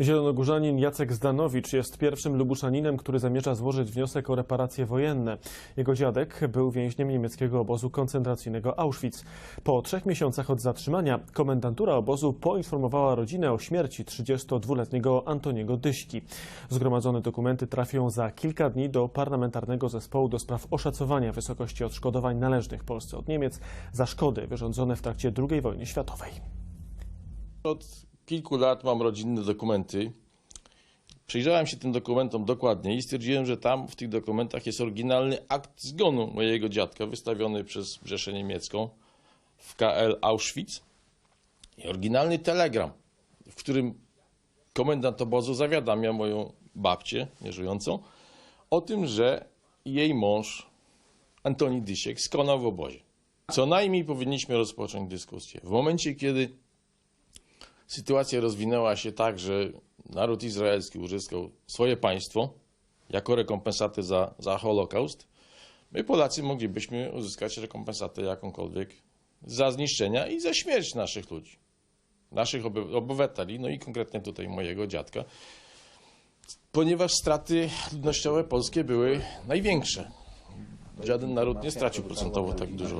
Zielonogórzanin Jacek Zdanowicz jest pierwszym lubuszaninem, który zamierza złożyć wniosek o reparacje wojenne. Jego dziadek był więźniem niemieckiego obozu koncentracyjnego Auschwitz. Po trzech miesiącach od zatrzymania komendantura obozu poinformowała rodzinę o śmierci 32-letniego Antoniego Dyśki. Zgromadzone dokumenty trafią za kilka dni do Parlamentarnego Zespołu do spraw oszacowania wysokości odszkodowań należnych Polsce od Niemiec za szkody wyrządzone w trakcie II wojny światowej. Od kilku lat mam rodzinne dokumenty. Przyjrzałem się tym dokumentom dokładnie i stwierdziłem, że tam w tych dokumentach jest oryginalny akt zgonu mojego dziadka wystawiony przez Rzeszę Niemiecką w KL Auschwitz i oryginalny telegram, w którym komendant obozu zawiadamia moją babcię, nieżyjącą, o tym, że jej mąż Antoni Dysiek skonał w obozie. Co najmniej powinniśmy rozpocząć dyskusję. W momencie, kiedy sytuacja rozwinęła się tak, że naród izraelski uzyskał swoje państwo jako rekompensatę za, za Holokaust, my Polacy moglibyśmy uzyskać rekompensatę jakąkolwiek za zniszczenia i za śmierć naszych ludzi, naszych oby- obywateli, no i konkretnie tutaj mojego dziadka, ponieważ straty ludnościowe polskie były największe. Żaden naród nie stracił procentowo tak dużo.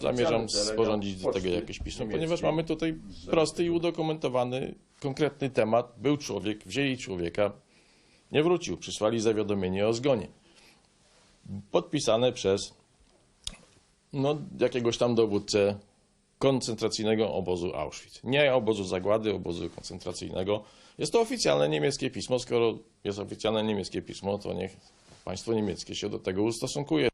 Zamierzam sporządzić do tego jakieś pismo, ponieważ mamy tutaj prosty i udokumentowany, konkretny temat. Był człowiek, wzięli człowieka, nie wrócił, przysłali zawiadomienie o zgonie. Podpisane przez no, jakiegoś tam dowódcę koncentracyjnego obozu Auschwitz. Nie obozu zagłady, obozu koncentracyjnego. Jest to oficjalne niemieckie pismo. Skoro jest oficjalne niemieckie pismo, to niech państwo niemieckie się do tego ustosunkuje.